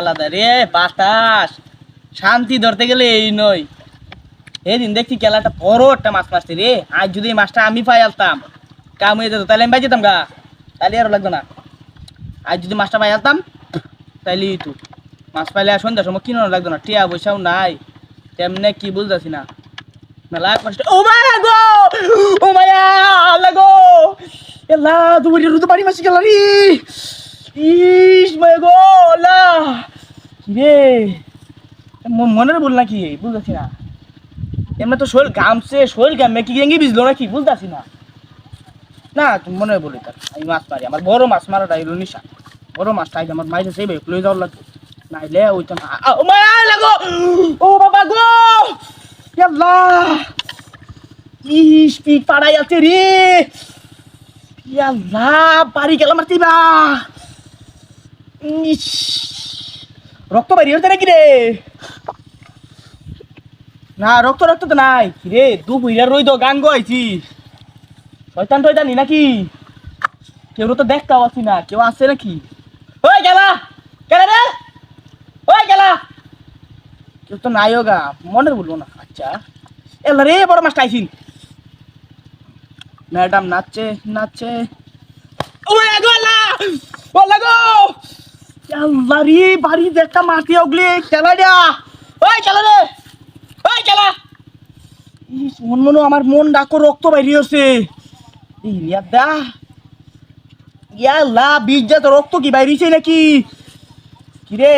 আলাদা রে, বাতাস। শান্তি ধরতে গেলে এই নয় এদিন দেখছি খেলাটা বড় একটা মাছ মারছে রে, আজ যদি মাছটা আমি পাই আলতাম, কাম হয়ে যেত তাহলে আমি পাই গা। তাহলে আর লাগতো না। আজ যদি মাছটা পাই আলতাম তাহলে তো মাছ পাইলে আর সন্ধ্যার সময় কিনো লাগতো না, টিয়া পয়সাও নাই। তেমনে কি বুঝতেছি না। মেলা কষ্ট ও মায়া গো! ও মায়া লাগো! এলা তুমি রুদু পানি মাসি গেল রে ইস মায়া গো লা কি রে মনের বল নাকি? বুঝতেছি না। এমনি তো শরীর ঘামছে, শরীর ঘামে কি গেঙ্গি বিজলো নাকি? বুঝতেছি না। না তুমি মনে বলি তার আমি মাছ মারি, আমার বড় মাছ মারাটা এলো নিশা। বড় মাছ তাই আমার মাইছে সেই ভাই লই যাওয়ার লাগবে। নাইলে ওইটা মায়া লাগো ও বাবা গো! ইয়াল্লা ইস পিক পাড়াই আছে রে! ইয়াল্লা বাড়ি গেলাম আর তিবা ইস, রক্ত বাইরে হচ্ছে নাকি রে? না, রক্ত রক্ত তো নাই। রে দু বুইরা রই তো গান গাইছি। শয়তান টয়তানি নাকি? কেউ তো দেখতে পাচ্ছি না, কেউ আছে নাকি? ওই গেলা গেলা রে? ওই গেলা। কেউ তো নাই গা মনে বলব না। আচ্ছা। এলা রে, বড় মাছটা আইসিন। ম্যাডাম নাচছে নাচছে। বাড়ি দেখা মাটি ওগলি খেলা দিয়া ওই খেলা রে ওই খেলা। মন মনো আমার মন ডাকো রক্ত বাইরে হচ্ছে ইয়াদা ইয়াল্লা বীজ তো রক্ত কি বাইরেছে নাকি? কিরে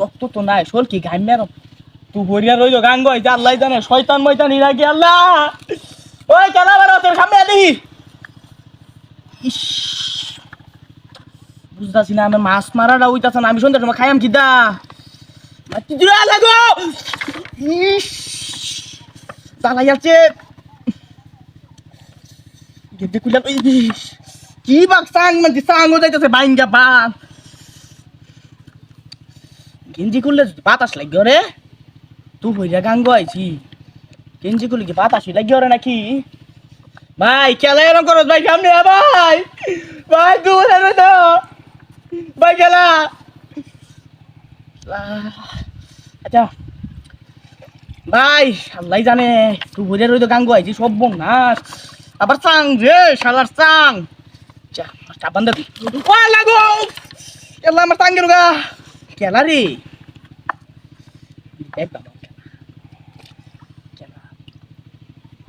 রক্ত তো নাই শোল কি ঘামিয়া তুই বরিয়া রইল যে আল্লাহ জানে শয়তান ময়তান ইরাকি আল্লাহ? ওই বেরো তোর সামনে দেখি। বুঝতাছি না আমি মাছ মারাটা উইতাছে না, আমি সন্ধ্যার সময় কুলা, ইস। কি মানে গেঞ্জি করলে বাতাস লাগবে রে তুই হইয়া গান গাইছি গেঞ্জি করলে কি বাতাস লাগবে রে নাকি? ভাই, খেলা এরকম করো, ভাই, সামনে ভাই। ভাই তুই হেরে তো ভাই, খেলা। আচ্ছা। ভাই, আল্লাহ জানে তুই ভরে রইতো গান গাইছি সব বং নাচ আবার চাং রে, শালার চাং। চাপান ও লাগো! এলা আমার চাঙ্গের গা। খেলা রে। দেখ বাবা।